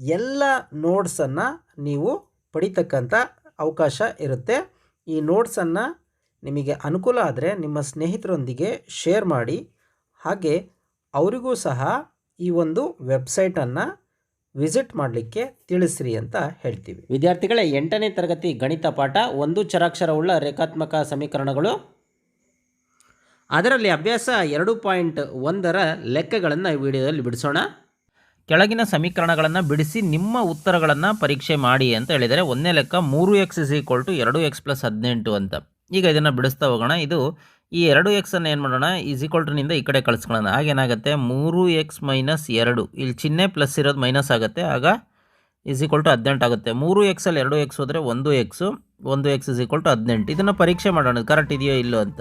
ಎಲ್ಲ ನೋಟ್ಸನ್ನು ನೀವು ಪಡಿತಕ್ಕಂಥ ಅವಕಾಶ ಇರುತ್ತೆ. ಈ ನೋಟ್ಸನ್ನು ನಿಮಗೆ ಅನುಕೂಲ ಆದರೆ ನಿಮ್ಮ ಸ್ನೇಹಿತರೊಂದಿಗೆ ಶೇರ್ ಮಾಡಿ. ಹಾಗೆ ಅವರಿಗೂ ಸಹ ಈ ಒಂದು ವೆಬ್ಸೈಟನ್ನು ವಿಸಿಟ್ ಮಾಡಲಿಕ್ಕೆ ತಿಳಿಸ್ರಿ ಅಂತ ಹೇಳ್ತೀವಿ. ವಿದ್ಯಾರ್ಥಿಗಳೇ, ಎಂಟನೇ ತರಗತಿ ಗಣಿತ ಪಾಠ, ಒಂದು ಚರಾಕ್ಷರವುಳ್ಳ ರೇಖಾತ್ಮಕ ಸಮೀಕರಣಗಳು. ಅದರಲ್ಲಿ ಅಭ್ಯಾಸ ಎರಡು ಪಾಯಿಂಟ್ ಒಂದರ ಲೆಕ್ಕಗಳನ್ನು ಈ ವಿಡಿಯೋದಲ್ಲಿ ಬಿಡಿಸೋಣ. ಕೆಳಗಿನ ಸಮೀಕರಣಗಳನ್ನು ಬಿಡಿಸಿ ನಿಮ್ಮ ಉತ್ತರಗಳನ್ನು ಪರೀಕ್ಷೆ ಮಾಡಿ ಅಂತ ಹೇಳಿದರೆ ಒಂದನೇ ಲೆಕ್ಕ ಮೂರು ಎಕ್ಸ್ ಇಸ್ ಈಕ್ವಲ್ ಟು ಎರಡು ಎಕ್ಸ್ ಪ್ಲಸ್ ಹದಿನೆಂಟು ಅಂತ. ಈಗ ಇದನ್ನು ಬಿಡಿಸ್ತಾ ಹೋಗೋಣ. ಇದು ಈ ಎರಡು ಎಕ್ಸನ್ನು ಏನು ಮಾಡೋಣ? ಈಸ್ ಈಕ್ವಲ್ ಈ ಕಡೆ ಕಳಿಸ್ಕೊಳ್ಳೋಣ. ಆಗೇನಾಗುತ್ತೆ ಮೂರು ಎಕ್ಸ್ ಮೈನಸ್ ಎರಡು. ಇಲ್ಲಿ ಚಿಹ್ನೆ ಪ್ಲಸ್ ಇರೋದು ಮೈನಸ್ ಆಗುತ್ತೆ. ಆಗ ಈಸ್ ಈಕ್ವಲ್ ಟು ಹದಿನೆಂಟು ಆಗುತ್ತೆ. ಮೂರು ಎಕ್ಸಲ್ಲಿ ಎರಡು ಎಕ್ಸ್ ಹೋದರೆ ಒಂದು ಎಕ್ಸು. ಒಂದು ಎಕ್ಸ್ ಇಸ್ ಈಕ್ವಲ್ ಟು ಹದಿನೆಂಟು. ಇದನ್ನು ಪರೀಕ್ಷೆ ಮಾಡೋಣ. ಕರೆಕ್ಟ್ ಇದೆಯೋ ಇಲ್ಲೋ ಅಂತ.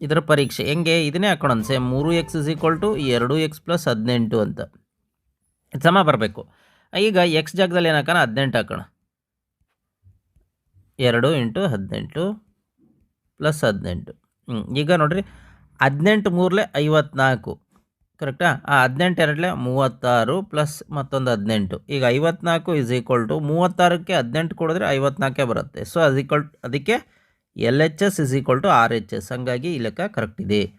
ಇದರ ಪರೀಕ್ಷೆ ಹೆಂಗೆ? ಇದನ್ನೇ ಹಾಕೋಣ. ಸೇಮ್ ಮೂರು ಎಕ್ಸ್ ಇಸ್ ಈಕ್ವಲ್ ಟು ಎರಡು ಎಕ್ಸ್ ಪ್ಲಸ್ ಹದಿನೆಂಟು ಅಂತ. ಸಮ ಬರಬೇಕು. ಈಗ ಎಕ್ಸ್ ಜಾಗದಲ್ಲಿ ಏನು ಹಾಕೋಣ ಹದಿನೆಂಟು ಹಾಕೋಣ. ಎರಡು ಇಂಟು ಹದಿನೆಂಟು ಪ್ಲಸ್ ಹದಿನೆಂಟು. ಹ್ಞೂ ಈಗ ನೋಡಿರಿ, ಹದಿನೆಂಟು ಮೂರಲೆ ಐವತ್ನಾಲ್ಕು. ಕರೆಕ್ಟಾ ಆ? ಹದಿನೆಂಟು ಎರಡಲೆ ಮೂವತ್ತಾರು ಪ್ಲಸ್ ಮತ್ತೊಂದು ಹದಿನೆಂಟು. ಈಗ ಐವತ್ನಾಲ್ಕು ಇಸ್ ಈಕ್ವಲ್ ಟು ಮೂವತ್ತಾರಕ್ಕೆ ಹದಿನೆಂಟು ಕೊಡಿದ್ರೆ ಐವತ್ನಾಲ್ಕೇ ಬರುತ್ತೆ. ಸೊ ಅದಕ್ಕೆ L H S is equal to R H S ಹಂಗಾಗಿ ಈ ಲೆಕ್ಕ ಕರೆಕ್ಟ್ ಇದೆ.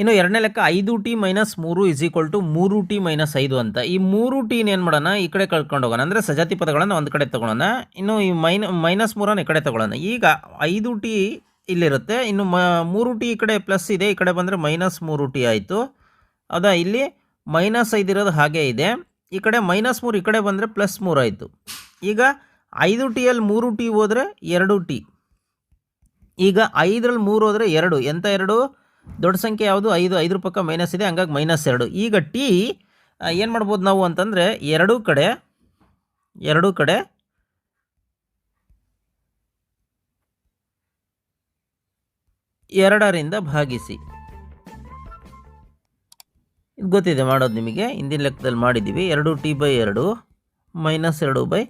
ಇನ್ನು ಎರಡನೇ ಲೆಕ್ಕ ಐದು ಟಿ ಮೈನಸ್ ಮೂರು ಇಸ್ ಈಕ್ವಲ್ ಟು ಮೂರು ಟಿ ಮೈನಸ್ ಐದು ಅಂತ. ಈ ಮೂರು ಟೀನ ಏನು ಮಾಡೋಣ? ಈ ಕಡೆ ಕಳ್ಕೊಂಡು ಹೋಗೋಣ. ಅಂದರೆ ಸಜಾತಿ ಪದಗಳನ್ನು ಒಂದು ಕಡೆ ತೊಗೊಳೋಣ ಇನ್ನು ಈ ಮೈನ, ಮೈನಸ್ ಮೂರನ್ನು ಈ ಕಡೆ ತೊಗೊಳೋಣ ಈಗ ಐದು ಟಿ ಇಲ್ಲಿರುತ್ತೆ. ಇನ್ನು ಮ, ಮೂರು ಟಿ ಈ ಕಡೆ ಪ್ಲಸ್ ಇದೆ. ಈ ಕಡೆ ಬಂದರೆ ಮೈನಸ್ ಮೂರು ಟಿ ಆಯಿತು. ಹೌದಾ ಇಲ್ಲಿ ಮೈನಸ್ ಐದು ಇರೋದು ಹಾಗೇ ಇದೆ. ಈ ಕಡೆ ಮೈನಸ್ ಮೂರು, ಈ ಕಡೆ ಬಂದರೆ ಪ್ಲಸ್ ಮೂರು ಆಯಿತು. ಈಗ ಐದು ಟಿಯಲ್ಲಿ ಮೂರು ಟಿ ಹೋದರೆ ಎರಡು ಟಿ. ಈಗ ಐದರಲ್ಲಿ ಮೂರು ಹೋದರೆ ಎರಡು. ಎಂಥ ಎರಡು? ದೊಡ್ಡ ಸಂಖ್ಯೆ ಯಾವುದು? ಐದು ಐದರ ಪಕ್ಕ ಮೈನಸ್ ಇದೆ, ಹಂಗಾಗಿ ಮೈನಸ್ ಎರಡು. ಈಗ ಟಿ ಏನು ಮಾಡ್ಬೋದು ನಾವು ಅಂತಂದರೆ ಎರಡೂ ಕಡೆ ಎರಡೂ ಕಡೆ ಎರಡರಿಂದ ಭಾಗಿಸಿ. ಇದು ಗೊತ್ತಿದೆ, ಮಾಡೋದು ನಿಮಗೆ. ಹಿಂದಿನ ಲೆಕ್ಕದಲ್ಲಿ ಮಾಡಿದ್ದೀವಿ. ಎರಡು ಟಿ ಬೈ ಎರಡು ಮೈನಸ್ ಎರಡು ಬೈ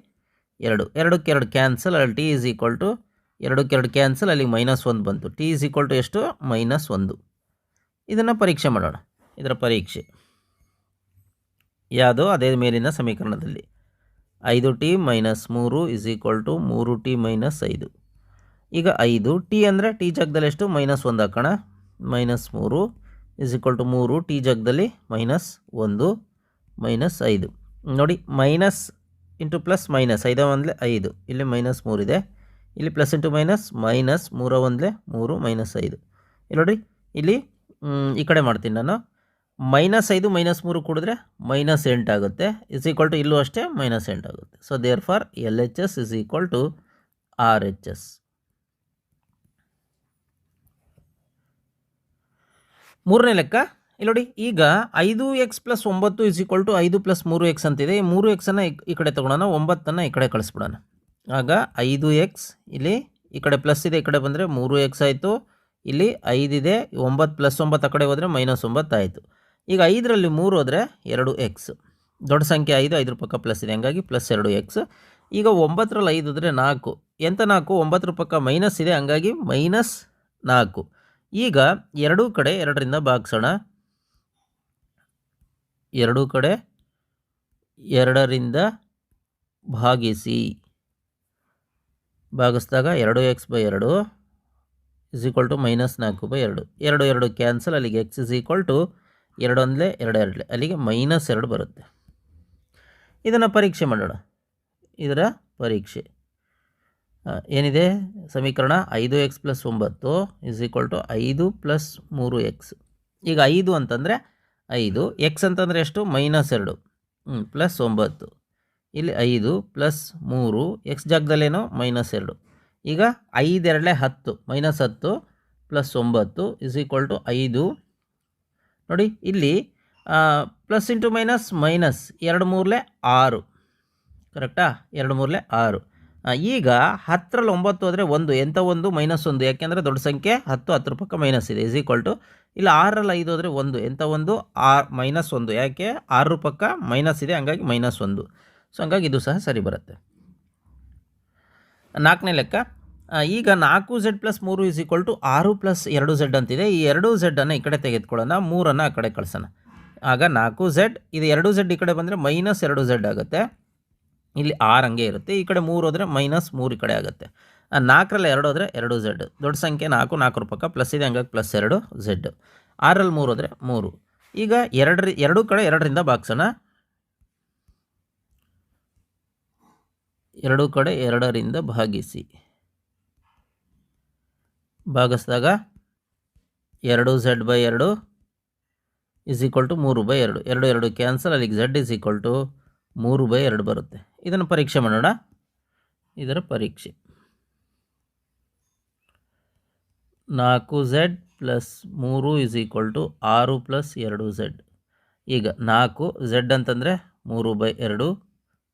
ಎರಡು. ಎರಡಕ್ಕೆ ಎರಡು ಕ್ಯಾನ್ಸಲ್ ಅಲ್ಲಿ ಟಿ ಈಸ್ ಈಕ್ವಲ್ ಟು ಎರಡಕ್ಕೆ ಎರಡು ಕ್ಯಾನ್ಸಲ್ ಅಲ್ಲಿಗೆ ಮೈನಸ್ ಒಂದು ಬಂತು. ಟಿ ಇಸ್ ಈಕ್ವಲ್ ಟು ಎಷ್ಟು? ಮೈನಸ್ ಒಂದು. ಇದನ್ನು ಪರೀಕ್ಷೆ ಮಾಡೋಣ. ಇದರ ಪರೀಕ್ಷೆ. ಯಾವುದೋ? ಅದೇ ಮೇಲಿನ ಸಮೀಕರಣದಲ್ಲಿ. ಐದು ಟಿ ಮೈನಸ್ ಮೂರು ಇಸ್ ಈಕ್ವಲ್ ಟು ಮೂರು ಟಿ ಮೈನಸ್ ಐದು. ಈಗ ಐದು ಟಿ ಅಂದರೆ ಟಿ ಜಾಗದಲ್ಲಿ ಎಷ್ಟು? ಮೈನಸ್ ಒಂದು ಹಾಕೋಣ. ಮೈನಸ್ ಮೂರು ಇಸ್ ಈಕ್ವಲ್ ಟು ಮೂರು ಟಿ ಜಾಗದಲ್ಲಿ ಮೈನಸ್ ಒಂದು ಮೈನಸ್ ಐದು. ನೋಡಿ ಮೈನಸ್ ಇಂಟು ಪ್ಲಸ್ ಮೈನಸ್ ಐದು ಅಂದರೆ ಐದು. ಇಲ್ಲಿ ಮೈನಸ್ ಮೂರಿದೆ ಇಲ್ಲಿ ಪ್ಲಸ್ ಇಂಟು ಮೈನಸ್ ಮೈನಸ್ ಮೂರ ಒಂದಲೇ ಮೂರು ಮೈನಸ್ ಐದು. ಇಲ್ಲಿ ನೋಡಿ ಇಲ್ಲಿ ಈ ಕಡೆ ಮಾಡ್ತೀನಿ ನಾನು. ಮೈನಸ್ ಐದು ಮೈನಸ್ ಮೂರು ಕೂಡಿದ್ರೆ ಮೈನಸ್ ಎಂಟಾಗುತ್ತೆ ಇಸ್ ಈಕ್ವಲ್ ಟು ಇಲ್ಲೂ ಅಷ್ಟೇ minus ಎಂಟಾಗುತ್ತೆ so therefore L H S is equal to R H S ಮೂರನೇ ಲೆಕ್ಕ, ಇಲ್ಲಿ ನೋಡಿ, ಈಗ ಐದು ಎಕ್ಸ್ ಪ್ಲಸ್ ಒಂಬತ್ತು ಇಸ್ ಈಕ್ವಲ್ ಟು ಐದು ಪ್ಲಸ್ ಮೂರು ಎಕ್ಸ್ ಅಂತಿದೆ. ಈ ಮೂರು ಎಕ್ಸನ್ನು ಈ ಕಡೆ ತೊಗೊಳೋಣ, ಒಂಬತ್ತನ್ನು ಈ ಕಡೆ ಕಳಿಸ್ಬಿಡೋಣ. ಆಗ ಐದು ಎಕ್ಸ್ ಇಲ್ಲಿ ಈ ಕಡೆ ಪ್ಲಸ್ ಇದೆ, ಈ ಕಡೆ ಬಂದರೆ ಮೂರು ಎಕ್ಸ್ ಆಯಿತು. ಇಲ್ಲಿ ಐದಿದೆ ಒಂಬತ್ತು ಪ್ಲಸ್ ಒಂಬತ್ತು ಆ ಕಡೆ ಹೋದರೆ ಮೈನಸ್ ಒಂಬತ್ತು ಆಯಿತು. ಈಗ ಐದರಲ್ಲಿ ಮೂರು ಹೋದರೆ ಎರಡು ಎಕ್ಸ್ ದೊಡ್ಡ ಸಂಖ್ಯೆ ಐದು ಐದರ ಪಕ್ಕ ಪ್ಲಸ್ ಇದೆ. ಹಂಗಾಗಿ ಪ್ಲಸ್ ಎರಡು ಎಕ್ಸ್ ಈಗ ಒಂಬತ್ತರಲ್ಲಿ ಐದು ಹೋದರೆ ನಾಲ್ಕು. ಎಂಥ ನಾಲ್ಕು? ಒಂಬತ್ತರ ಪಕ್ಕ ಮೈನಸ್ ಇದೆ, ಹಂಗಾಗಿ ಮೈನಸ್ ನಾಲ್ಕು. ಈಗ ಎರಡೂ ಕಡೆ ಎರಡರಿಂದ ಭಾಗಿಸೋಣ. ಎರಡೂ ಕಡೆ ಎರಡರಿಂದ ಭಾಗಿಸಿ. ಭಾಗಿಸಿದಾಗ ಎರಡು ಎಕ್ಸ್ ಬೈ ಎರಡು ಇಸ್ ಈಕ್ವಲ್ ಟು ಮೈನಸ್ ನಾಲ್ಕು ಬೈ ಎರಡು. ಎರಡು ಎರಡು ಕ್ಯಾನ್ಸಲ್ ಅಲ್ಲಿಗೆ ಎಕ್ಸ್ ಇಸ್ ಈಕ್ವಲ್ ಟು ಎರಡು ಎರಡು ಎರಡಲೇ ಅಲ್ಲಿಗೆ ಮೈನಸ್ ಎರಡು ಬರುತ್ತೆ. ಇದನ್ನು ಪರೀಕ್ಷೆ ಮಾಡೋಣ. ಇದರ ಪರೀಕ್ಷೆ. ಏನಿದೆ? ಸಮೀಕರಣ ಐದು ಎಕ್ಸ್ ಪ್ಲಸ್ ಒಂಬತ್ತು ಇಸ್ ಈಕ್ವಲ್ ಟು ಐದು ಪ್ಲಸ್ ಮೂರು ಎಕ್ಸ್ ಈಗ ಐದು ಅಂತಂದರೆ ಐದು. ಎಕ್ಸ್ ಅಂತಂದರೆ ಎಷ್ಟು? ಮೈನಸ್ ಎರಡು. ಪ್ಲಸ್ ಒಂಬತ್ತು. ಇಲ್ಲಿ ಐದು ಪ್ಲಸ್ ಮೂರು ಎಕ್ಸ್ ಜಾಗದಲ್ಲೇನೋ ಮೈನಸ್ ಎರಡು. ಈಗ ಐದೆರಡಲೆ ಹತ್ತು ಮೈನಸ್ ಹತ್ತು ಪ್ಲಸ್ ಒಂಬತ್ತು ಇಸ್ ಈಕ್ವಲ್ ಟು ಐದು. ನೋಡಿ, ಇಲ್ಲಿ ಪ್ಲಸ್ ಇಂಟು ಮೈನಸ್ ಮೈನಸ್ ಎರಡು ಮೂರಲೆ ಆರು. ಕರೆಕ್ಟಾ ಎರಡು ಮೂರಲೆ ಆರು. ಈಗ ಹತ್ತರಲ್ಲಿ ಒಂಬತ್ತು ಆದರೆ ಒಂದು ಎಂಥ ಒಂದು? ಮೈನಸ್ ಒಂದು. ಯಾಕೆಂದರೆ ದೊಡ್ಡ ಸಂಖ್ಯೆ ಹತ್ತು ಹತ್ತರ ಪಕ್ಕ ಮೈನಸ್ ಇದೆ. ಇಸ್ ಈಕ್ವಲ್ ಟು ಇಲ್ಲ ಆರಲ್ಲಿ ಐದು ಆದರೆ ಒಂದು ಎಂಥ ಒಂದು? ಆರು ಮೈನಸ್ ಒಂದು. ಯಾಕೆ? ಆರು ಪಕ್ಕ ಮೈನಸ್ ಇದೆ, ಹಂಗಾಗಿ ಮೈನಸ್ ಒಂದು. ಸೊ ಹಂಗಾಗಿ ಇದು ಸಹ ಸರಿ ಬರುತ್ತೆ. ನಾಲ್ಕನೇ ಲೆಕ್ಕ ಈಗ ನಾಲ್ಕು ಝೆಡ್ ಪ್ಲಸ್ ಮೂರು ಇಸ್ ಈಕ್ವಲ್ ಟು ಆರು ಪ್ಲಸ್ ಎರಡು ಝೆಡ್ ಅಂತಿದೆ. ಈ ಎರಡು ಝೆಡ್ಡನ್ನು ಈ ಕಡೆ ತೆಗೆದುಕೊಳ್ಳೋಣ, ಮೂರನ್ನು ಆ ಕಡೆ ಕಳಿಸೋಣ. ಆಗ ನಾಲ್ಕು ಝೆಡ್ ಇದು ಎರಡು ಝೆಡ್ ಈ ಕಡೆ ಬಂದರೆ ಮೈನಸ್ ಎರಡು ಝೆಡ್ ಆಗುತ್ತೆ. ಇಲ್ಲಿ ಆರು ಹಂಗೆ ಇರುತ್ತೆ. ಈ ಕಡೆ ಮೂರು ಹೋದರೆ ಮೈನಸ್ ಮೂರು ಈ ಕಡೆ ಆಗುತ್ತೆ. ನಾಲ್ಕರಲ್ಲಿ ಎರಡು ಹೋದರೆ ಎರಡು ಝೆಡ್ ದೊಡ್ಡ ಸಂಖ್ಯೆ ನಾಲ್ಕು ನಾಲ್ಕು ಪಕ್ಕ ಪ್ಲಸ್ ಇದೆ ಹಂಗಾಗಿ ಪ್ಲಸ್ ಎರಡು ಝೆಡ್ ಆರಲ್ಲಿ ಮೂರು ಹೋದರೆ ಮೂರು. ಈಗ ಎರಡರ, ಎರಡು ಕಡೆ ಎರಡರಿಂದ ಬಾಗ್ಸೋಣ ಎರಡೂ ಕಡೆ ಎರಡರಿಂದ ಭಾಗಿಸಿ. ಭಾಗಿಸಿದಾಗ ಎರಡು ಝೆಡ್ ಬೈ ಎರಡು ಇಸ್ ಈಕ್ವಲ್ ಟು ಮೂರು ಬೈ ಎರಡು. ಎರಡು ಎರಡು ಕ್ಯಾನ್ಸಲ್ ಅಲ್ಲಿಗೆ ಝೆಡ್ ಇಸ್ ಈಕ್ವಲ್ ಟು ಮೂರು ಬೈ ಎರಡು ಬರುತ್ತೆ. ಇದನ್ನು ಪರೀಕ್ಷೆ ಮಾಡೋಣ. ಇದರ ಪರೀಕ್ಷೆ. ನಾಲ್ಕು ಝೆಡ್ ಪ್ಲಸ್ ಮೂರು ಇಸ್ ಈಕ್ವಲ್ ಟು ಆರು ಪ್ಲಸ್ ಎರಡು ಝೆಡ್ ಈಗ ನಾಲ್ಕು ಝೆಡ್ ಅಂತಂದರೆ ಮೂರು ಬೈ ಎರಡು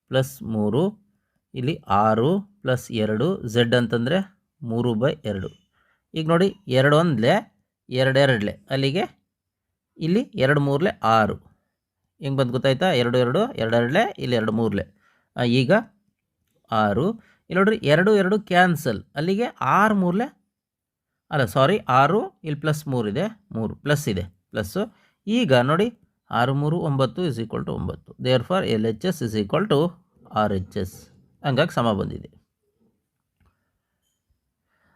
ಪ್ಲಸ್ ಮೂರು ಇಲ್ಲಿ ಆರು ಪ್ಲಸ್ ಎರಡು ಝೆಡ್ ಅಂತಂದರೆ ಮೂರು ಬೈ ಎರಡು. ಈಗ ನೋಡಿ ಎರಡು ಒಂದಲೆ ಎರಡೆರಡಲೆ ಅಲ್ಲಿಗೆ ಇಲ್ಲಿ ಎರಡು ಮೂರಲೆ ಆರು. ಹೆಂಗೆ ಬಂದು ಗೊತ್ತಾಯ್ತಾ? ಎರಡು ಎರಡು ಎರಡೆರಡಲೆ ಇಲ್ಲಿ ಎರಡು ಮೂರಲೆ. ಈಗ ಆರು. ಇಲ್ಲಿ ನೋಡ್ರಿ ಎರಡು ಎರಡು ಕ್ಯಾನ್ಸಲ್. ಅಲ್ಲಿಗೆ ಆರು ಮೂರಲೆ, ಅಲ್ಲ ಸಾರಿ ಆರು, ಇಲ್ಲಿ ಪ್ಲಸ್ ಮೂರಿದೆ ಮೂರು ಪ್ಲಸ್ ಇದೆ ಪ್ಲಸ್ಸು ಈಗ ನೋಡಿ ಆರು ಮೂರು ಒಂಬತ್ತು ಇಸ್ ಈಕ್ವಲ್ ಟು ಒಂಬತ್ತು. Therefore L H S is equal to R H S ಹಂಗಾಗಿ ಸಮ ಬಂದಿದೆ.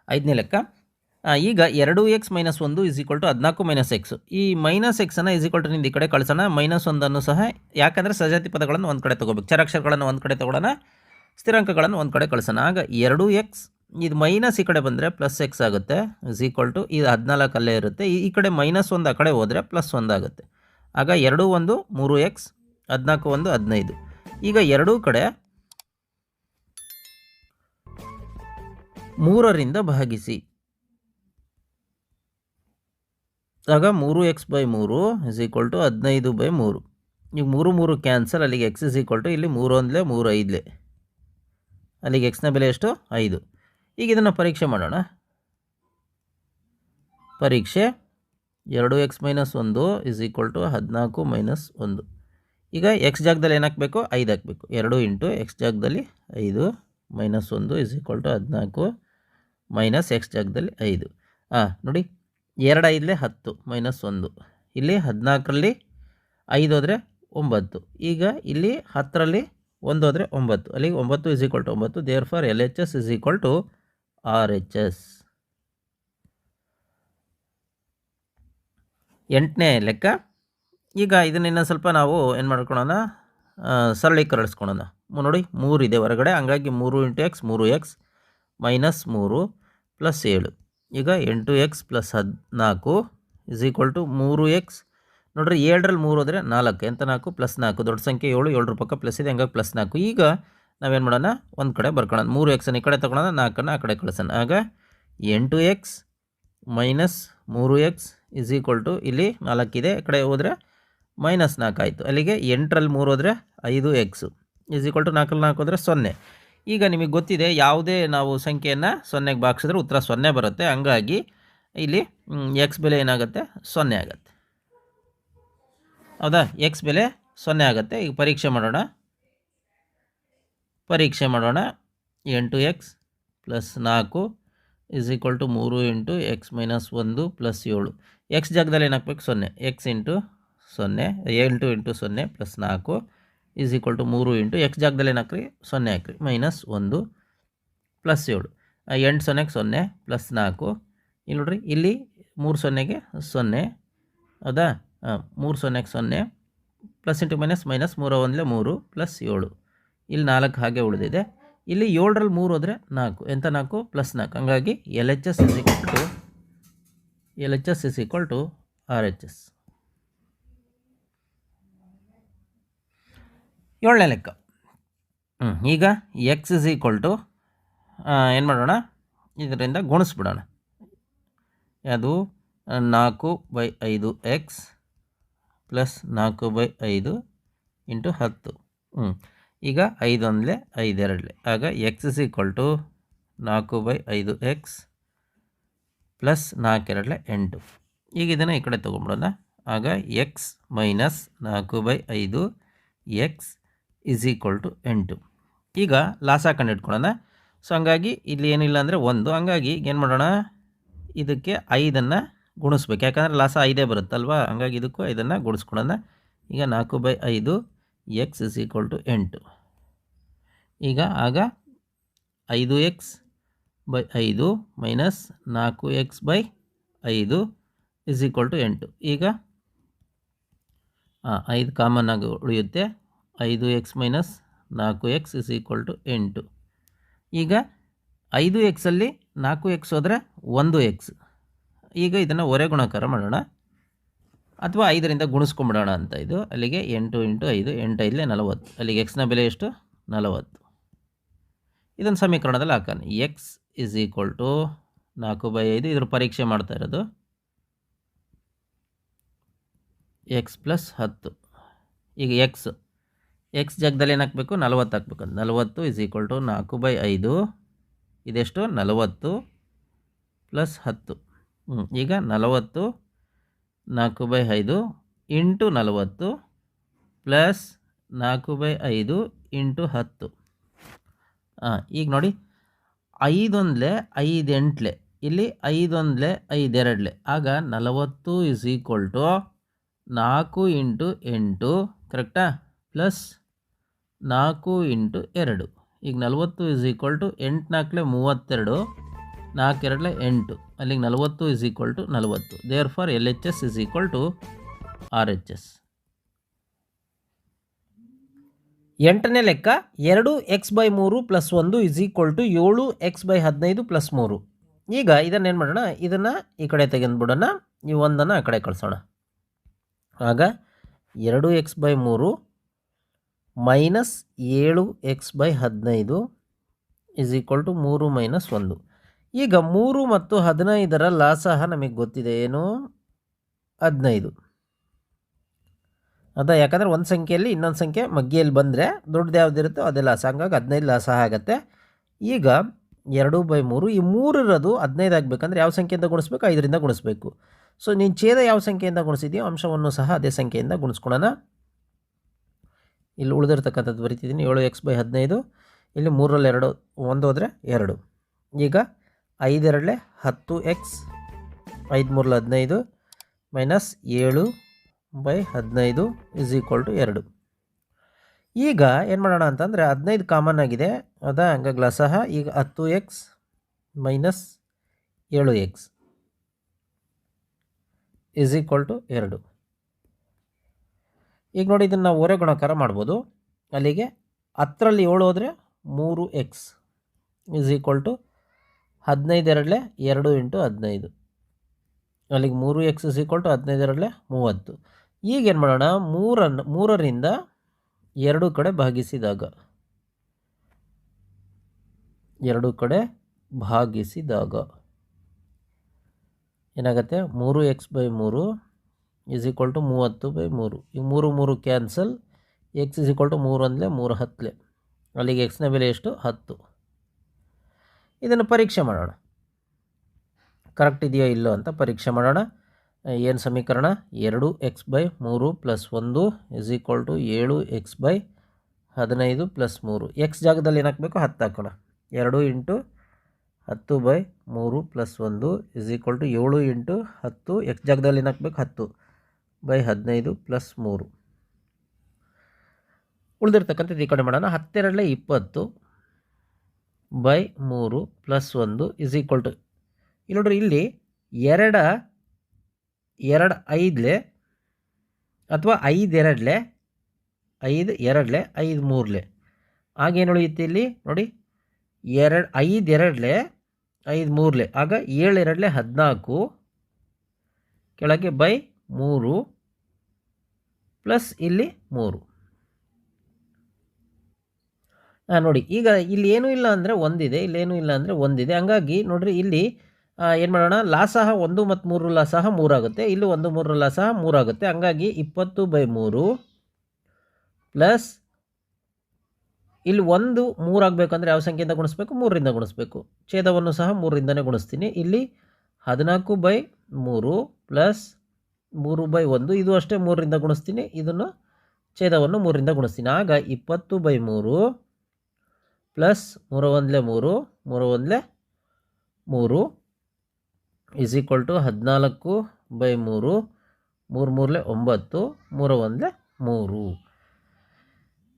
ಐದನೇ ಲೆಕ್ಕ. ಈಗ ಎರಡು ಎಕ್ಸ್ ಮೈನಸ್ ಒಂದು ಇಸ್ ಈಕ್ವಲ್ ಟು ಹದಿನಾಲ್ಕು ಮೈನಸ್ ಎಕ್ಸ್ ಈ ಮೈನಸ್ ಎಕ್ಸನ್ನು ಇಸ್ ಈಕ್ವಲ್ ಟು ಈ ಕಡೆ ಕಳಿಸೋಣ. ಮೈನಸ್ ಒಂದನ್ನು ಸಹ ಯಾಕಂದರೆ ಸಜಾತಿ ಪದಗಳನ್ನು ಒಂದು ಕಡೆ ತೊಗೋಬೇಕು. ಚರಾಕ್ಷರಗಳನ್ನು ಒಂದು ಕಡೆ ತೊಗೊಳೋಣ ಸ್ಥಿರಾಂಕಗಳನ್ನು ಒಂದು ಕಡೆ ಕಳಿಸೋಣ. ಆಗ ಎರಡು ಎಕ್ಸ್ ಇದು ಮೈನಸ್ ಈ ಕಡೆ ಬಂದರೆ ಪ್ಲಸ್ ಎಕ್ಸ್ ಆಗುತ್ತೆ. ಇಸ್ ಈಕ್ವಲ್ ಟು ಇದು ಹದಿನಾಲ್ಕು ಅಲ್ಲೇ ಇರುತ್ತೆ. ಈ ಕಡೆ ಮೈನಸ್ ಒಂದು ಆ ಕಡೆ ಹೋದರೆ ಪ್ಲಸ್ ಒಂದು ಆಗುತ್ತೆ. ಆಗ ಎರಡು ಒಂದು ಮೂರು ಎಕ್ಸ್ ಹದಿನಾಲ್ಕು ಒಂದು ಹದಿನೈದು. ಈಗ ಎರಡೂ ಕಡೆ ಮೂರರಿಂದ ಭಾಗಿಸಿ. ಆಗ ಮೂರು ಎಕ್ಸ್ ಬೈ ಮೂರು ಇಸ್ ಈಕ್ವಲ್ ಟು ಹದಿನೈದು ಬೈ ಮೂರು. ಈಗ ಮೂರು ಮೂರು ಕ್ಯಾನ್ಸಲ್, ಅಲ್ಲಿಗೆ ಎಕ್ಸ್ ಇಸ್ ಈಕ್ವಲ್ ಟು ಇಲ್ಲಿ ಮೂರು ಒಂದಲೇ ಮೂರು ಐದಲೇ. ಅಲ್ಲಿಗೆ ಎಕ್ಸ್ನ ಬೆಲೆ ಎಷ್ಟು? ಐದು. ಈಗ ಇದನ್ನು ಪರೀಕ್ಷೆ ಮಾಡೋಣ. ಪರೀಕ್ಷೆ ಎರಡು ಎಕ್ಸ್ ಮೈನಸ್ ಒಂದು ಇಸ್ ಈಕ್ವಲ್ ಟು ಹದಿನಾಲ್ಕು ಮೈನಸ್ ಒಂದು. ಈಗ ಎಕ್ಸ್ ಜಾಗದಲ್ಲಿ ಏನು ಹಾಕಬೇಕು ಐದು ಹಾಕಬೇಕು. ಎರಡು ಇಂಟು ಎಕ್ಸ್ ಜಾಗದಲ್ಲಿ ಐದು ಮೈನಸ್ ಒಂದು ಇಸ್ ಈಕ್ವಲ್ ಟು ಹದಿನಾಲ್ಕು ಮೈನಸ್ ಎಕ್ಸ್ ಜಾಗದಲ್ಲಿ ಐದು. ಹಾಂ ನೋಡಿ, ಎರಡು ಐದಲೇ ಹತ್ತು, ಮೈನಸ್ ಒಂದು. ಇಲ್ಲಿ ಹದಿನಾಲ್ಕರಲ್ಲಿ ಐದು ಹೋದರೆ ಒಂಬತ್ತು. ಈಗ ಇಲ್ಲಿ ಹತ್ತರಲ್ಲಿ ಒಂದು ಹೋದರೆ ಒಂಬತ್ತು. ಅಲ್ಲಿಗೆ ಒಂಬತ್ತು ಇಸ್ ಈಕ್ವಲ್ ಟು ಒಂಬತ್ತು. Therefore L H S is equal to R H S ಎಂಟನೇ ಲೆಕ್ಕ. ಈಗ ಇದನ್ನ ಇನ್ನೊಂದು ಸ್ವಲ್ಪ ನಾವು ಏನು ಮಾಡ್ಕೊಳೋಣ? ಸರಳೀಕರಿಸ್ಕೊಳೋಣ. ನೋಡಿ, ಮೂರು ಇದೆ ಹೊರಗಡೆ. ಹಂಗಾಗಿ ಮೂರು ಇಂಟು ಎಕ್ಸ್ ಮೂರು ಎಕ್ಸ್ ಮೈನಸ್ ಮೂರು ಪ್ಲಸ್ ಏಳು. ಈಗ ಎಂಟು ಎಕ್ಸ್ ಪ್ಲಸ್ ಹದಿನಾಲ್ಕು ಇಸ್ ಈಕ್ವಲ್ ಟು ಮೂರು ಎಕ್ಸ್. ನೋಡ್ರಿ, ಏಳರಲ್ಲಿ ಮೂರು ಹೋದರೆ ನಾಲ್ಕು, ಎಂತ ನಾಲ್ಕು? ಪ್ಲಸ್ ನಾಲ್ಕು. ದೊಡ್ಡ ಸಂಖ್ಯೆ ಏಳು, ಏಳರ ಪಕ್ಕ ಪ್ಲಸ್ ಇದೆ, ಹಂಗಾಗಿ ಪ್ಲಸ್ ನಾಲ್ಕು. ಈಗ ನಾವೇನು ಮಾಡೋಣ? ಒಂದು ಕಡೆ ಬರ್ಕೊಳ್ಳೋಣ ಮೂರು ಎಕ್ಸನ್ನು ಈ ಕಡೆ ತೊಗೊಳೋಣ, ನಾಲ್ಕನ್ನು ಆ ಕಡೆ ಕಳಿಸೋಣ. ಆಗ ಎಂಟು ಎಕ್ಸ್ ಮೈನಸ್ ಮೂರು ಎಕ್ಸ್ ಇಸ್ ಈಕ್ವಲ್ ಟು ಇಲ್ಲಿ ನಾಲ್ಕಿದೆ. ಈ ಕಡೆ ಹೋದರೆ ಮೈನಸ್ ನಾಲ್ಕು ಆಯಿತು. ಅಲ್ಲಿಗೆ ಎಂಟರಲ್ಲಿ ಮೂರು ಹೋದರೆ ಐದು ಎಕ್ಸು. ಇಸ್ ಈಕ್ವಲ್ ಟು ನಾಲ್ಕಲ್ಲಿ ನಾಲ್ಕು ಹೋದರೆ ಸೊನ್ನೆ. ಈಗ ನಿಮಗೆ ಗೊತ್ತಿದೆ ಯಾವುದೇ ನಾವು ಸಂಖ್ಯೆಯನ್ನು ಸೊನ್ನೆಗೆ ಭಾಗಿಸಿದ್ರೆ ಉತ್ತರ ಸೊನ್ನೆ ಬರುತ್ತೆ. ಹಂಗಾಗಿ ಇಲ್ಲಿ ಎಕ್ಸ್ ಬೆಲೆ ಏನಾಗುತ್ತೆ? ಸೊನ್ನೆ ಆಗುತ್ತೆ. ಹೌದಾ? ಎಕ್ಸ್ ಬೆಲೆ ಸೊನ್ನೆ ಆಗುತ್ತೆ. ಈಗ ಪರೀಕ್ಷೆ ಮಾಡೋಣ. ಪರೀಕ್ಷೆ ಮಾಡೋಣ. ಎಂಟು ಎಕ್ಸ್ ಪ್ಲಸ್ ನಾಲ್ಕು ಇಸ್ ಈಕ್ವಲ್ ಟು ಮೂರು ಇಂಟು ಎಕ್ಸ್ ಮೈನಸ್ ಒಂದು ಪ್ಲಸ್ ಏಳು. ಎಕ್ಸ್ ಜಾಗದಲ್ಲಿ ಏನಾಗಬೇಕು? ಸೊನ್ನೆ. ಎಕ್ಸ್ ಇಂಟು ಸೊನ್ನೆ, ಎಂಟು ಇಂಟು ಸೊನ್ನೆ ಪ್ಲಸ್ ನಾಲ್ಕು. ಈಸ್ ಈಕ್ವಲ್ ಟು ಮೂರು ಇಂಟು ಎಕ್ಸ್ ಜಾಗದಲ್ಲಿ ಏನು ಹಾಕ್ರಿ ಸೊನ್ನೆ ಹಾಕ್ರಿ. ಮೈನಸ್ ಒಂದು ಪ್ಲಸ್ ಏಳು. ಎಂಟು ಸೊನ್ನೆಗೆ ಸೊನ್ನೆ ಪ್ಲಸ್ ನಾಲ್ಕು. ಇಲ್ಲಿ ನೋಡ್ರಿ, ಇಲ್ಲಿ ಮೂರು ಸೊನ್ನೆಗೆ ಸೊನ್ನೆ. ಹೌದಾ? ಮೂರು ಸೊನ್ನೆಗೆ ಸೊನ್ನೆ ಪ್ಲಸ್ ಇಂಟು ಮೈನಸ್ ಮೈನಸ್ ಮೂರು ಒಂದಲೇ ಮೂರು ಪ್ಲಸ್ ಏಳು. ಇಲ್ಲಿ ನಾಲ್ಕು ಹಾಗೆ ಉಳಿದಿದೆ. ಇಲ್ಲಿ ಏಳರಲ್ಲಿ ಮೂರು ಹೋದರೆ ನಾಲ್ಕು. ಎಂಥ ನಾಲ್ಕು? ಪ್ಲಸ್ ನಾಲ್ಕು. ಹಂಗಾಗಿ L H S is equal to L H S is equal to R H S ಏಳನೇ ಲೆಕ್ಕ. ಹ್ಞೂ ಈಗ ಎಕ್ಸ್ ಇಸ್ ಈಕ್ವಲ್ ಟು ಏನು ಮಾಡೋಣ? ಇದರಿಂದ ಗುಣಿಸ್ಬಿಡೋಣ. ಅದು ನಾಲ್ಕು ಬೈ ಐದು ಎಕ್ಸ್ ಪ್ಲಸ್ ನಾಲ್ಕು ಬೈ ಐದು ಇಂಟು ಹತ್ತು. ಹ್ಞೂ ಈಗ ಐದು ಐದೆರಡಲೆ ಐದು ಎರಡಲೆ. ಆಗ ಎಕ್ಸ್ ಇಸ್ ಈಕ್ವಲ್ ಟು ನಾಲ್ಕು ಬೈ ಐದು ಎಕ್ಸ್ ಪ್ಲಸ್ ನಾಲ್ಕು ಎರಡಲೆ ಎಂಟು. ಈಗ ಇದನ್ನು ಈ ಕಡೆ ತೊಗೊಂಬಿಡೋಣ ಆಗ ಎಕ್ಸ್ ಮೈನಸ್ ನಾಲ್ಕು ಬೈ ಐದು ಎಕ್ಸ್ ಇಸ್ ಈಕ್ವಲ್ ಟು ಎಂಟು. ಈಗ ಲಾಸ ಹಾಕೊಂಡು ಇಟ್ಕೊಳ್ಳೋಣ. ಸೊ ಹಂಗಾಗಿ ಇಲ್ಲಿ ಏನಿಲ್ಲ ಅಂದರೆ ಒಂದು. ಹಂಗಾಗಿ ಏನು ಮಾಡೋಣ? ಇದಕ್ಕೆ ಐದನ್ನು ಗುಣಿಸ್ಬೇಕು. ಯಾಕಂದರೆ ಲಾಸ ಐದೇ ಬರುತ್ತಲ್ವಾ? ಹಂಗಾಗಿ ಇದಕ್ಕೂ ಐದನ್ನು ಗುಣಿಸ್ಕೊಳ್ಳೋಣ. ಈಗ ನಾಲ್ಕು ಬೈ ಐದು ಎಕ್ಸ್ ಇಸ್ ಈಕ್ವಲ್ ಟು ಎಂಟು. ಈಗ ಆಗ ಐದು ಎಕ್ಸ್ ಬೈ ಐದು ಮೈನಸ್ ನಾಲ್ಕು ಎಕ್ಸ್ ಬೈ ಐದು ಇಸ್ ಈಕ್ವಲ್ ಟು ಎಂಟು. ಈಗ ಐದು ಕಾಮನ್ ಆಗಿ ಉಳಿಯುತ್ತೆ. ಐದು ಎಕ್ಸ್ ಮೈನಸ್ ನಾಲ್ಕು ಎಕ್ಸ್ ಇಸ್ ಈಕ್ವಲ್ ಟು ಎಂಟು. ಈಗ ಐದು ಎಕ್ಸಲ್ಲಿ ನಾಲ್ಕು ಎಕ್ಸ್ ಹೋದರೆ ಒಂದು ಎಕ್ಸ್. ಈಗ ಇದನ್ನು ಹೊರೆ ಗುಣಾಕಾರ ಮಾಡೋಣ. ಅಥವಾ ಐದರಿಂದ ಗುಣಿಸ್ಕೊಂಬಿಡೋಣ ಅಂತ ಇದು. ಅಲ್ಲಿಗೆ ಎಂಟು ಇಂಟು ಐದು, ಎಂಟು ಎಂಟೈದಲೇ ನಲವತ್ತು. ಅಲ್ಲಿಗೆ ಎಕ್ಸ್ನ ಬೆಲೆ ಎಷ್ಟು? ನಲವತ್ತು. ಇದನ್ನು ಸಮೀಕರಣದಲ್ಲಿ ಹಾಕೋಣ. ಎಕ್ಸ್ ಇಸ್ ಈಕ್ವಲ್ ಟು ನಾಲ್ಕು ಬೈ ಐದು. ಇದ್ರ ಪರೀಕ್ಷೆ ಮಾಡ್ತಾ ಇರೋದು. ಎಕ್ಸ್ ಪ್ಲಸ್ ಹತ್ತು. ಈಗ ಎಕ್ಸ್ ಎಕ್ಸ್ ಜಾಗದಲ್ಲಿ ಏನು ಹಾಕಬೇಕು ನಲವತ್ತು ಹಾಕ್ಬೇಕು. ನಲವತ್ತು ಇಸ್ ಈಕ್ವಲ್ ಟು ನಾಲ್ಕು ಬೈ ಐದು. ಇದೆಷ್ಟು? ನಲವತ್ತು ಪ್ಲಸ್ ಹತ್ತು. ಈಗ ನಲವತ್ತು, ನಾಲ್ಕು ಬೈ ಐದು ಇಂಟು ನಲವತ್ತು ಪ್ಲಸ್ ನಾಲ್ಕು ಬೈ ಐದು ಇಂಟು ಹತ್ತು. ಹಾಂ ಈಗ ನೋಡಿ. ಐದೊಂದ್ಲೆ ಐದು ಎಂಟ್ಲೆ ಇಲ್ಲಿ ಐದೊಂದ್ಲೆ ಐದೆರಡ್ಲೆ. ಆಗ ನಲವತ್ತು ಇಸ್ ಈಕ್ವಲ್ ಟು ನಾಲ್ಕು ಇಂಟು ಎಂಟು ಕರೆಕ್ಟಾ ಪ್ಲಸ್ ನಾಲ್ಕು ಇಂಟು ಎರಡು. ಈಗ ನಲವತ್ತು ಇಸ್ ಈಕ್ವಲ್ ಟು ಎಂಟು ನಾಲ್ಕಲೆ ಮೂವತ್ತೆರಡು ನಾಲ್ಕೆರಡಲೆ ಎಂಟು. ಅಲ್ಲಿಗೆ ನಲವತ್ತು ಇಸ್ ಈಕ್ವಲ್ ಟು ನಲವತ್ತು. Therefore L H S is equal to R H S ಎಂಟನೇ ಲೆಕ್ಕ, ಎರಡು ಎಕ್ಸ್ ಬೈ ಮೂರು ಪ್ಲಸ್ ಒಂದು ಇಸ್ ಈಕ್ವಲ್ ಟು ಏಳು ಎಕ್ಸ್ ಬೈ ಹದಿನೈದು ಪ್ಲಸ್ ಮೂರು. ಈಗ ಇದನ್ನು ಏನು ಮಾಡೋಣ? ಇದನ್ನು ಈ ಕಡೆ ತೆಗೆದುಬಿಡೋಣ. ಈ ಒಂದನ್ನು ಆ ಕಡೆ ಕಳಿಸೋಣ. ಆಗ ಎರಡು ಎಕ್ಸ್ ಬೈ ಮೂರು ಮೈನಸ್ ಏಳು ಎಕ್ಸ್ ಬೈ ಹದಿನೈದು ಇಸ್ ಈಕ್ವಲ್ ಟು ಮೂರು ಮೈನಸ್ ಒಂದು. ಈಗ ಮೂರು ಮತ್ತು ಹದಿನೈದರ ಲಾಸಹ ನಮಗೆ ಗೊತ್ತಿದೆ ಏನು? ಹದಿನೈದು. ಅದ ಯಾಕಂದರೆ ಒಂದು ಸಂಖ್ಯೆಯಲ್ಲಿ ಇನ್ನೊಂದು ಸಂಖ್ಯೆ ಮಗ್ಗಿಯಲ್ಲಿ ಬಂದರೆ ದೊಡ್ಡದು ಯಾವುದಿರುತ್ತೋ ಅದೇ ಲಾಸ. ಹಂಗಾಗಿ ಹದಿನೈದು ಲಾಸ ಆಗುತ್ತೆ. ಈಗ ಎರಡು ಬೈ ಮೂರು, ಈ ಮೂರರದು ಹದಿನೈದು ಆಗಬೇಕಂದ್ರೆ ಯಾವ ಸಂಖ್ಯೆಯಿಂದ ಗುಣಿಸ್ಬೇಕು? ಐದರಿಂದ ಗುಣಿಸ್ಬೇಕು. ಸೊ ನೀನು ಛೇದ ಯಾವ ಸಂಖ್ಯೆಯಿಂದ ಗುಣಿಸಿದೆಯೋ ಅಂಶವನ್ನು ಸಹ ಅದೇ ಸಂಖ್ಯೆಯಿಂದ ಗುಣಿಸ್ಕೊಳ್ಳೋಣ ಇಲ್ಲಿ ಉಳಿದಿರ್ತಕ್ಕಂಥದ್ದು ಬರಿತಿದ್ದೀನಿ ಏಳು ಎಕ್ಸ್ ಬೈ ಹದಿನೈದು, ಇಲ್ಲಿ ಮೂರರಲ್ಲಿ ಎರಡು, ಒಂದು ಹೋದರೆ ಎರಡು. ಈಗ ಐದೆರಡಲೆ ಹತ್ತು ಎಕ್ಸ್, ಐದು ಮೂರಲ್ಲಿ ಹದಿನೈದು, ಮೈನಸ್ ಏಳು ಬೈ ಹದಿನೈದು ಇಸ್ ಈಕ್ವಲ್ ಟು ಎರಡು. ಈಗ ಏನು ಮಾಡೋಣ ಅಂತಂದರೆ ಹದಿನೈದು ಕಾಮನ್ ಆಗಿದೆ, ಅದಾ ಹಂಗಾಗಿ ಸಹ ಈಗ ಹತ್ತು ಎಕ್ಸ್ ಮೈನಸ್ ಏಳು ಎಕ್ಸ್ ಇಸ್ ಈಕ್ವಲ್ ಟು ಎರಡು. ಈಗ ನೋಡಿ ಇದನ್ನು ನಾವು ಹೊರೆ ಗುಣಾಕಾರ ಮಾಡ್ಬೋದು. ಅಲ್ಲಿಗೆ ಹತ್ತರಲ್ಲಿ ಏಳು ಹೋದರೆ ಮೂರು ಎಕ್ಸ್ ಈಸ್ ಈಕ್ವಲ್ ಟು ಹದಿನೈದು ಎರಡಲೆ ಎರಡು ಇಂಟು ಹದಿನೈದು. ಅಲ್ಲಿಗೆ ಮೂರು ಎಕ್ಸ್ ಇಸ್ ಈಕ್ವಲ್ ಟು ಹದಿನೈದು ಎರಡಲೆ ಮೂವತ್ತು. ಈಗ ಏನು ಮಾಡೋಣ? ಮೂರನ್ನು ಮೂರರಿಂದ ಎರಡು ಕಡೆ ಭಾಗಿಸಿದಾಗ. ಎರಡು ಕಡೆ ಭಾಗಿಸಿದಾಗ. ಏನಾಗುತ್ತೆ? ಮೂರು ಎಕ್ಸ್ ಬೈ ಮೂರು ಇಸ್ ಈಕ್ವಲ್ ಟು ಮೂವತ್ತು ಬೈ ಮೂರು. ಈ ಮೂರು ಮೂರು cancel x is equal to ಮೂರು ಅಂದಲೇ ಮೂರು ಹತ್ತಲೆ ಅಲ್ಲಿಗೆ ಎಕ್ಸ್ನ ಬೆಲೆ ಎಷ್ಟು? ಹತ್ತು. ಇದನ್ನು ಪರೀಕ್ಷೆ ಮಾಡೋಣ. ಕರೆಕ್ಟ್ ಇದೆಯೋ ಇಲ್ಲೋ ಅಂತ ಪರೀಕ್ಷೆ ಮಾಡೋಣ. ಏನು ಸಮೀಕರಣ? ಎರಡು ಎಕ್ಸ್ ಬೈ ಮೂರು ಪ್ಲಸ್ ಒಂದು ಇಸ್ ಈಕ್ವಲ್ ಟು ಏಳು ಎಕ್ಸ್ ಬೈ ಹದಿನೈದು ಪ್ಲಸ್ ಮೂರು. ಎಕ್ಸ್ ಜಾಗದಲ್ಲಿ ಏನು ಹಾಕಬೇಕು? ಹತ್ತು ಹಾಕೋಣ. ಎರಡು ಇಂಟು ಹತ್ತು ಬೈ ಮೂರು ಪ್ಲಸ್ ಒಂದು ಇಸ್ ಈಕ್ವಲ್ ಟು ಏಳು ಇಂಟು ಹತ್ತು. ಎಕ್ಸ್ ಜಾಗದಲ್ಲಿ ಏನು ಹಾಕಬೇಕು? ಹತ್ತು. ಬೈ ಹದಿನೈದು ಪ್ಲಸ್ ಮೂರು. ಉಳಿದಿರ್ತಕ್ಕಂಥದ್ದು ಈ ಕಡೆ ಮಾಡೋಣ. ಹತ್ತೆರಡಲೇ ಇಪ್ಪತ್ತು ಬೈ ಮೂರು ಪ್ಲಸ್ ಒಂದು ಇಸ್ ಈಕ್ವಲ್ ಟು ಇಲ್ಲಿ ನೋಡ್ರಿ, ಇಲ್ಲಿ ಎರಡ, ಎರಡು ಐದಲೆ ಅಥವಾ ಐದು ಎರಡಲೆ ಐದು ಎರಡಲೆ, ಐದು ಮೂರಲೆ. ಆಗೇನು ಉಳಿಯುತ್ತೆ ಇಲ್ಲಿ? ನೋಡಿ, ಎರಡು, ಐದು ಎರಡಲೆ, ಐದು ಮೂರಲೆ. ಆಗ ಏಳು ಎರಡಲೆ ಹದಿನಾಲ್ಕು, ಕೆಳಗೆ ಬೈ ಮೂರು ಪ್ಲಸ್ ಇಲ್ಲಿ ಮೂರು. ಹಾಂ ನೋಡಿ, ಈಗ ಇಲ್ಲಿ ಏನೂ ಇಲ್ಲ ಅಂದರೆ ಒಂದಿದೆ ಇಲ್ಲೇನೂ ಇಲ್ಲ ಅಂದರೆ ಒಂದಿದೆ. ಹಂಗಾಗಿ ನೋಡಿರಿ, ಇಲ್ಲಿ ಏನು ಮಾಡೋಣ? ಲಾಸಹ ಒಂದು ಮತ್ತು ಮೂರು, ಲಾಸಹ ಮೂರಾಗುತ್ತೆ. ಇಲ್ಲಿ ಒಂದು, ಮೂರು, ಲಾಸಹ ಮೂರಾಗುತ್ತೆ. ಹಂಗಾಗಿ ಇಪ್ಪತ್ತು ಬೈ ಮೂರು ಪ್ಲಸ್ ಇಲ್ಲಿ ಒಂದು ಮೂರಾಗಬೇಕಂದ್ರೆ ಯಾವ ಸಂಖ್ಯೆಯಿಂದ ಗುಣಿಸ್ಬೇಕು? ಮೂರರಿಂದ ಗುಣಿಸ್ಬೇಕು. ಛೇದವನ್ನು ಸಹ ಮೂರರಿಂದನೇ ಗುಣಿಸ್ತೀನಿ. ಇಲ್ಲಿ ಹದಿನಾಲ್ಕು ಬೈ ಮೂರು ಪ್ಲಸ್ ಮೂರು ಬೈ ಒಂದು, ಇದು ಅಷ್ಟೇ ಮೂರರಿಂದ ಗುಣಿಸ್ತೀನಿ. ಇದನ್ನು ಛೇದವನ್ನು ಮೂರರಿಂದ ಗುಣಿಸ್ತೀನಿ. ಆಗ ಇಪ್ಪತ್ತು ಬೈ ಮೂರು ಪ್ಲಸ್ ಮೂರು ಒಂದಲೇ ಮೂರು ಮೂರು ಒಂದಲೇ ಮೂರು ಇಸ್ ಈಕ್ವಲ್ ಟು ಹದಿನಾಲ್ಕು ಬೈ ಮೂರು ಮೂರು ಮೂರಲೆ ಒಂಬತ್ತು, ಮೂರು ಒಂದಲೇ ಮೂರು.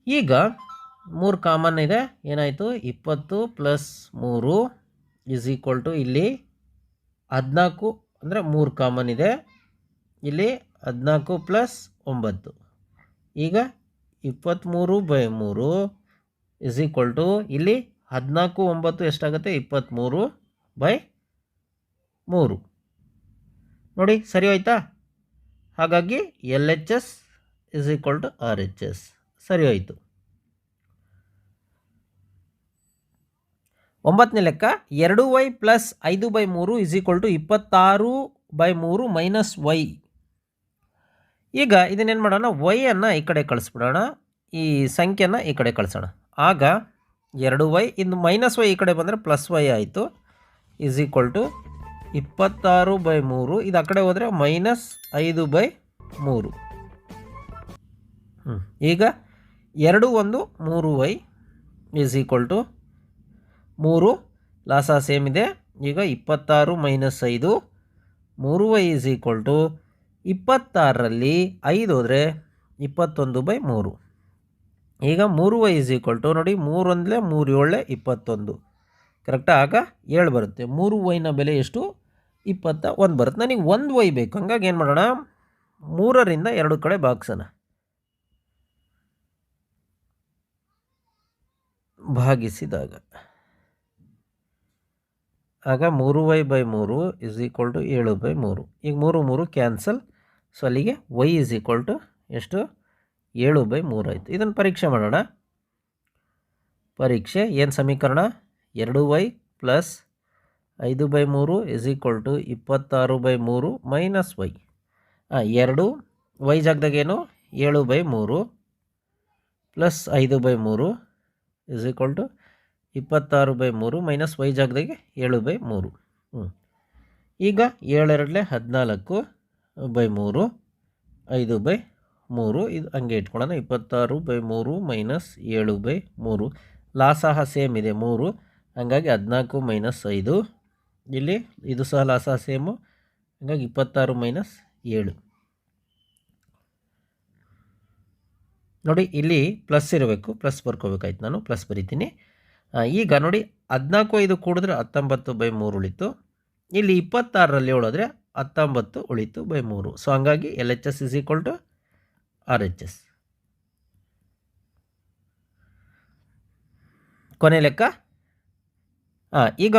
ಈಗ ಮೂರು ಕಾಮನ್ ಇದೆ. ಏನಾಯಿತು? ಇಪ್ಪತ್ತು ಪ್ಲಸ್ ಮೂರು ಇಸ್ ಈಕ್ವಲ್ ಟು ಇಲ್ಲಿ ಹದಿನಾಲ್ಕು ಅಂದರೆ ಮೂರು ಕಾಮನ್ ಇದೆ. ಇಲ್ಲಿ ಹದಿನಾಲ್ಕು ಪ್ಲಸ್ ಒಂಬತ್ತು. ಈಗ ಇಪ್ಪತ್ತ್ಮೂರು ಬೈ ಮೂರು ಇಸ್ ಈಕ್ವಲ್ ಟು ಇಲ್ಲಿ ಹದಿನಾಲ್ಕು, ಒಂಬತ್ತು ಎಷ್ಟಾಗುತ್ತೆ? ಇಪ್ಪತ್ತ್ಮೂರು ಬೈ ಮೂರು. ನೋಡಿ, ಸರಿ ಹೋಯ್ತಾ? ಹಾಗಾಗಿ L H S is equal to R H S ಸರಿ ಹೋಯಿತು. ಒಂಬತ್ತನೇ ಲೆಕ್ಕ, ಎರಡು ವೈ ಪ್ಲಸ್ ಐದು ಬೈ ಮೂರು ಇಸ್ ಈಕ್ವಲ್ ಟು ಇಪ್ಪತ್ತಾರು ಬೈ ಮೂರು ಮೈನಸ್ ವೈ ಈಗ ಇದನ್ನೇನು ಮಾಡೋಣ? ವೈಯನ್ನು ಈ ಕಡೆ ಕಳಿಸ್ಬಿಡೋಣ. ಈ ಸಂಖ್ಯೆನ ಈ ಕಡೆ ಕಳಿಸೋಣ. ಆಗ ಎರಡು ವೈ ಇನ್ನು ಮೈನಸ್ ವೈ ಈ ಕಡೆ ಬಂದರೆ ಪ್ಲಸ್ ವೈ ಆಯಿತು. ಈಸ್ ಈಕ್ವಲ್ ಟು ಇಪ್ಪತ್ತಾರು ಬೈ ಮೂರು. ಇದು ಆ ಕಡೆ ಹೋದರೆ ಮೈನಸ್ ಐದು ಬೈ ಮೂರು. ಈಗ ಎರಡು ಒಂದು ಮೂರು ವೈ ಈಸ್ ಈಕ್ವಲ್ ಟು ಮೂರು. ಲಾಸ ಸೇಮ್ ಇದೆ. ಈಗ ಇಪ್ಪತ್ತಾರು ಮೈನಸ್ ಐದು. ಮೂರು ವೈ ಈಸ್ ಈಕ್ವಲ್ ಟು ಇಪ್ಪತ್ತಾರರಲ್ಲಿ ಐದು ಹೋದರೆ ಇಪ್ಪತ್ತೊಂದು ಬೈ ಮೂರು. ಈಗ ಮೂರು ವೈ ಇಸ್ ಈಕ್ವಲ್ ಟು ನೋಡಿ ಮೂರೊಂದಲೇ ಮೂರು ಏಳೆ ಇಪ್ಪತ್ತೊಂದು. ಕರೆಕ್ಟಾ? ಆಗ ಏಳು ಬರುತ್ತೆ. ಮೂರು ವೈನ ಬೆಲೆ ಎಷ್ಟು? ಇಪ್ಪತ್ತ ಒಂದು ಬರುತ್ತೆ. ನನಗೆ ಒಂದು ವೈ ಬೇಕು. ಹಂಗಾಗಿ ಏನು ಮಾಡೋಣ? ಮೂರರಿಂದ ಎರಡು ಕಡೆ ಭಾಗಿಸೋಣ. ಭಾಗಿಸಿದಾಗ. ಆಗ ಮೂರು ವೈ ಬೈ ಮೂರು ಇಸ್ ಈಕ್ವಲ್ ಟು ಏಳು ಬೈ ಮೂರು. ಈಗ ಮೂರು ಮೂರು ಕ್ಯಾನ್ಸಲ್. ಸೊ ಅಲ್ಲಿಗೆ ವೈ ಇಸ್ ಈಕ್ವಲ್ ಟು ಎಷ್ಟು? ಏಳು ಬೈ ಮೂರು ಆಯಿತು. ಇದನ್ನು ಪರೀಕ್ಷೆ ಮಾಡೋಣ. ಪರೀಕ್ಷೆ ಏನು ಸಮೀಕರಣ? ಎರಡು ವೈ ಪ್ಲಸ್ ಐದು ಬೈ ಮೂರು ಇಸ್ ಈಕ್ವಲ್ ಟು ಇಪ್ಪತ್ತಾರು ಬೈ ಮೂರು ಮೈನಸ್ ವೈ ಹಾಂ ಎರಡು ವೈ ಜಾಗದಾಗೇನು ಏಳು ಬೈ ಮೂರು ಪ್ಲಸ್ ಐದು ಬೈ ಮೂರು ಇಸ್ ಈಕ್ವಲ್ ಟು ಇಪ್ಪತ್ತಾರು ಬೈ ಮೂರು ಮೈನಸ್ ವೈ ಜಾಗದಾಗೆ ಏಳು ಬೈ ಮೂರು. ಹ್ಞೂ ಈಗ ಏಳೆರಡಲೆ ಹದಿನಾಲ್ಕು ಬೈ ಮೂರು, ಐದು ಬೈ ಮೂರು. ಇದು ಹಂಗೆ ಇಟ್ಕೊಳ್ಳೋಣ. ಇಪ್ಪತ್ತಾರು ಬೈ ಮೂರು ಮೈನಸ್ ಏಳು ಬೈ ಮೂರು. ಲಾಸಹ ಸೇಮ್ ಇದೆ, ಮೂರು. ಹಂಗಾಗಿ ಹದಿನಾಲ್ಕು ಮೈನಸ್ ಐದು. ಇಲ್ಲಿ ಇದು ಸಹ ಲಾಸ ಸೇಮು. ಹಂಗಾಗಿ ಇಪ್ಪತ್ತಾರು ಮೈನಸ್ ಏಳು. ನೋಡಿ, ಇಲ್ಲಿ ಪ್ಲಸ್ ಇರಬೇಕು, ಪ್ಲಸ್ ಬರ್ಕೋಬೇಕಾಯ್ತು. ನಾನು ಪ್ಲಸ್ ಬರಿತೀನಿ. ಈಗ ನೋಡಿ, ಹದಿನಾಲ್ಕು ಐದು ಕೂಡಿದ್ರೆ ಹತ್ತೊಂಬತ್ತು ಬೈ ಮೂರು ಉಳಿತು. ಇಲ್ಲಿ ಇಪ್ಪತ್ತಾರರಲ್ಲಿ ಹೇಳೋದ್ರೆ ಹತ್ತೊಂಬತ್ತು ಉಳಿತು ಬೈ ಮೂರು. ಸೊ ಹಂಗಾಗಿ L H S is equal to R H S ಕೊನೆ ಲೆಕ್ಕ? ಈಗ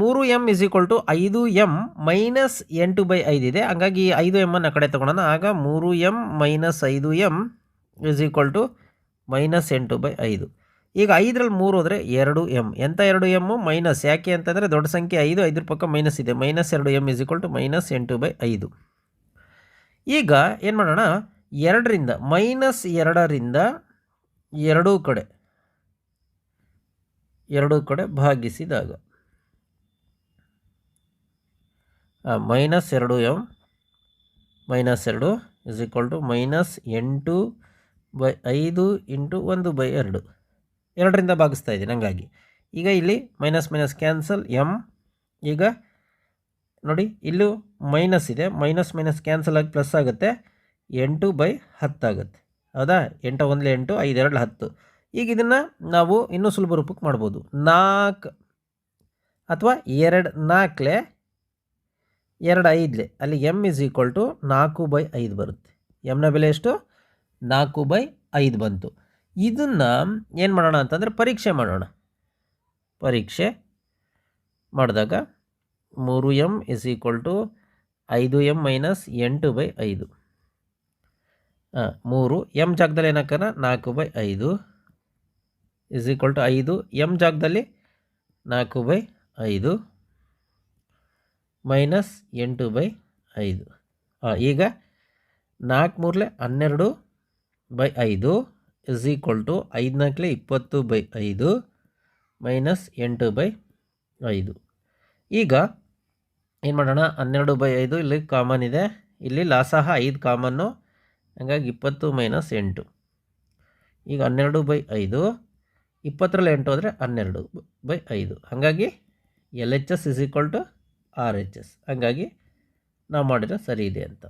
ಮೂರು ಎಂ ಇಸ್ ಈಕ್ವಲ್ ಟು ಐದು ಎಂ ಮೈನಸ್ ಎಂಟು ಬೈ ಐದು ಇದೆ. ಹಂಗಾಗಿ ಐದು ಎಮ್ಮನ್ನು ಆ ಕಡೆ ತೊಗೊಳೋಣ. ಆಗ ಮೂರು ಎಂ ಮೈನಸ್ ಐದು m is equal to minus ಎಂಟು ಬೈ ಐದು. ಈಗ ಐದರಲ್ಲಿ ಮೂರು ಹೋದರೆ ಎರಡು ಎಂ. ಎಂಥ ಎರಡು ಎಮ್ಮು ಮೈನಸ್. ಯಾಕೆ ಅಂತಂದರೆ ದೊಡ್ಡ ಸಂಖ್ಯೆ ಐದು, ಐದರ ಪಕ್ಕ ಮೈನಸ್ ಇದೆ. ಮೈನಸ್ ಎರಡು m is equal to minus ಎಂಟು ಬೈ ಐದು. ಈಗ ಏನು ಮಾಡೋಣ? ಎರಡರಿಂದ, ಮೈನಸ್ ಎರಡರಿಂದ ಎರಡೂ ಕಡೆ ಎರಡೂ ಕಡೆ ಭಾಗಿಸಿದಾಗ ಮೈನಸ್ ಎರಡು ಎಂ, ಮೈನಸ್ ಎರಡು ಇಸ್ ಈಕ್ವಲ್ ಟು ಮೈನಸ್ ಎಂಟು ಬೈ ಐದು ಇಂಟು ಒಂದು ಬೈ ಎರಡು. ಎರಡರಿಂದ ಭಾಗಿಸ್ತಾ ಇದ್ದೀನಿ, ಹಂಗಾಗಿ. ಈಗ ಇಲ್ಲಿ ಮೈನಸ್ ಮೈನಸ್ ಕ್ಯಾನ್ಸಲ್ ಎಂ ಈಗ ನೋಡಿ, ಇಲ್ಲೂ ಮೈನಸ್ ಇದೆ. ಮೈನಸ್ ಮೈನಸ್ ಕ್ಯಾನ್ಸಲ್ ಆಗಿ ಪ್ಲಸ್ ಆಗುತ್ತೆ. ಎಂಟು ಬೈ ಹತ್ತಾಗುತ್ತೆ ಹೌದಾ? ಎಂಟು ಒಂದಲೇ ಎಂಟು, ಐದು ಎರಡು ಹತ್ತು. ಈಗ ಇದನ್ನು ನಾವು ಇನ್ನೂ ಸುಲಭ ರೂಪಕ್ಕೆ ಮಾಡ್ಬೋದು. ನಾಲ್ಕು ಅಥವಾ ಎರಡು ನಾಲ್ಕಲೆ, ಎರಡು ಐದಲೆ. ಅಲ್ಲಿ ಎಂ ಇಸ್ ಈಕ್ವಲ್ ಟು ನಾಲ್ಕು ಬೈ ಐದು ಬರುತ್ತೆ. ಎಮ್ನ ಬೆಲೆ ಎಷ್ಟು? ನಾಲ್ಕು ಬೈ ಐದು ಬಂತು. ಇದನ್ನು ಏನು ಮಾಡೋಣ ಅಂತಂದರೆ ಪರೀಕ್ಷೆ ಮಾಡೋಣ. ಪರೀಕ್ಷೆ ಮಾಡಿದಾಗ ಮೂರು ಎಂ ಇಸ್ ಈಕ್ವಲ್ ಟು ಐದು ಎಂ ಮೈನಸ್ ಎಂಟು ಬೈ ಐದು. ಹಾಂ, ಮೂರು ಎಂ ಜಾಗದಲ್ಲಿ ಏನಾಕನ ನಾಲ್ಕು ಬೈ ಐದು ಇಸ್ ಈಕ್ವಲ್ ಟು ಐದು ಎಂ ಜಾಗದಲ್ಲಿ ನಾಲ್ಕು ಬೈ ಐದು ಮೈನಸ್ ಎಂಟು ಬೈ ಐದು. ಹಾಂ, ಈಗ ನಾಲ್ಕು ಮೂರಲೆ ಹನ್ನೆರಡು ಬೈ ಐದು ಇಸ್ ಈಕ್ವಲ್ ಟು ಐದು ಇಪ್ಪತ್ತು ಬೈ ಐದು ಮೈನಸ್ ಎಂಟು ಬೈ ಐದು. ಈಗ ಏನು ಮಾಡೋಣ? ಹನ್ನೆರಡು ಬೈ ಐದು ಇಲ್ಲಿ ಕಾಮನ್ ಇದೆ. ಇಲ್ಲಿ ಲಾಸಹ ಐದು ಕಾಮನ್ನು ಹಂಗಾಗಿ ಇಪ್ಪತ್ತು ಮೈನಸ್ ಎಂಟು. ಈಗ ಹನ್ನೆರಡು ಬೈ ಐದು. ಇಪ್ಪತ್ತರಲ್ಲಿ ಎಂಟು ಹೋದರೆ ಹನ್ನೆರಡು ಬೈ ಐದು. ಹಾಗಾಗಿ L H S is equal to R H S ಹಾಗಾಗಿ ನಾವು ಮಾಡಿದ್ರೆ ಸರಿ ಇದೆ ಅಂತ.